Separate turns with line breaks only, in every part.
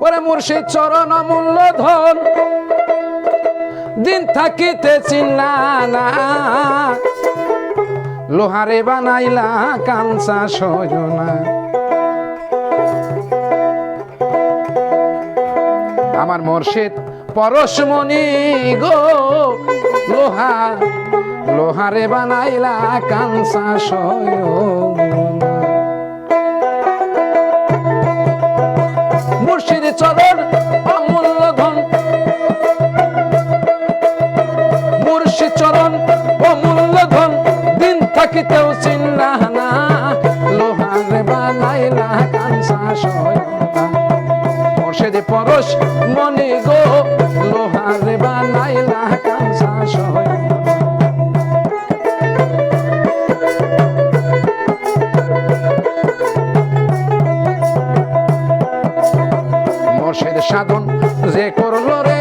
ওরে মুর্শিদ চরণ অমূল্য ধন। দিন থাকিতে না। লোহারে বানাইলা কাঞ্চা সজনা। আমার মুর্শিদ পরশমণি গো। লোহা, লোহারে বানাইলা কাঞ্চা সজনা। চরণ অমূল্য ধন। মুর্শি চরণ অমূল্য ধন। দিন থাকিতেও চিন্না না লোহারে বানাইলা কাঞ্চা মুর্শিদ পরশ মনে গো। লোহার বানাইলা সাধন যে করল রে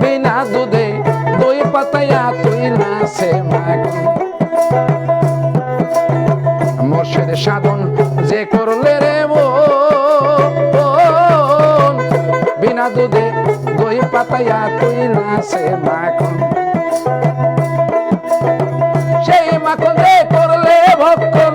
বিনা। দুধে দই পাতায়া তুই নাচে মাখন মোর্শেদ সাধন যে করলে রে বিনা। দুধে দই পাতায়া তুই নাচে মাখন সেই মাখন রে করলে ভক্ষণ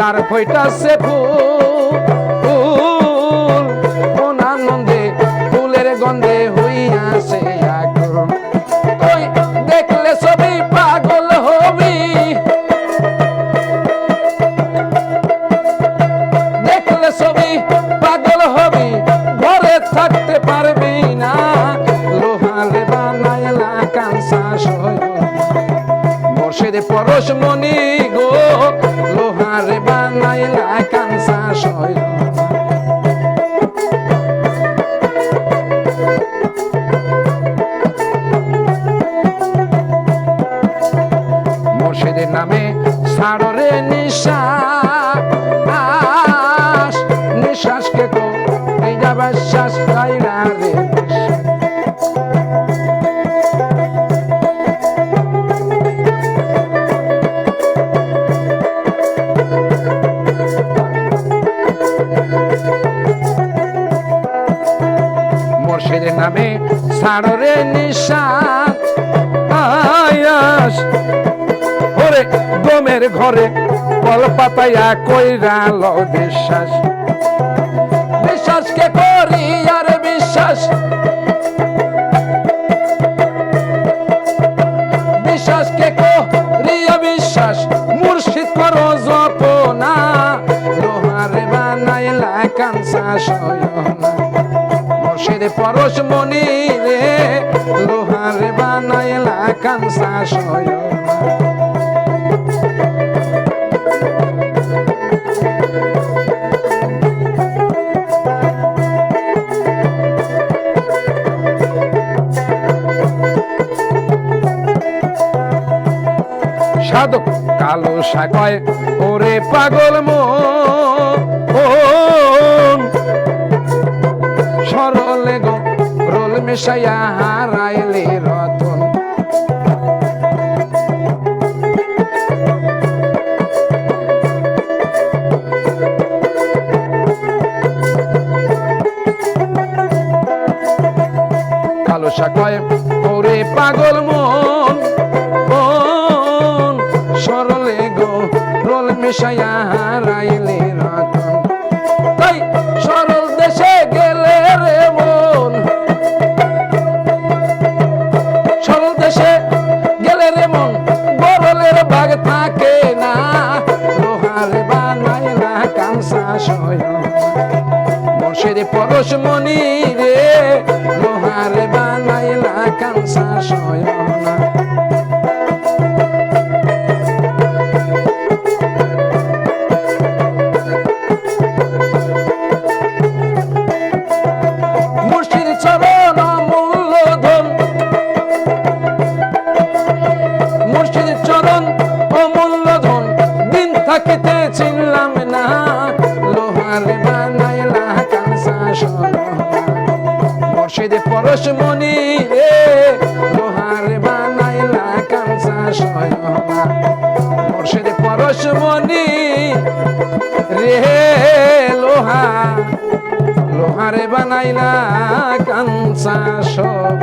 যার কইতাছে ফুল কোন আনন্দে ফুলের গন্ধে হইয়াছে তুই দেখলে ছবি পাগল হবি। দেখলে ছবি পাগল হবি, ঘরে থাকতে পারবি না। লোহারে বানাইলা কাঁসা সয়না মুর্শিদ পরশ মনি গো লোহারে বানাইলা কাঁসা সয়না মুর্শিদের নামে সাড়রে নিশ্বাস। নিঃশ্বাসকে কো এই যাবা শ্বাস রে? মুর্শিদের নামে সাড়রে নিঃশ্বাস আয়াস। ওরে গমের ঘরে কল পাতায়া কইরা বিশ্বাস বিশ্বাসকে করি আর বিশ্বাস? বিশ্বাসকে বিশ্বাস? মুর্শিদ লোহারে বানাইলা সয়না মুর্শিদ পরশ মনি রে লোহারে বানাইলা কাঞ্চা সয়না সাধক কালো সাকয় ওরে পাগল মন। মিশাইয়া হারাইলে রতন। ওরে পাগল মন মন, সরলে গো, রোল মিশাইয়া হারাইলে রতন। তাই সরল দেশে গেলে সংসাশয় বর্ষের পরশ মনি রে লোহার বানাইলা কানসাশয়। না সোনা মুর্শিদ পরশমণি রে লোহারে বানাইলা কাঁসা সোনা মুর্শিদ পরশমণি রে, লোহা, লোহারে বানাইলা কাঞ্চা সব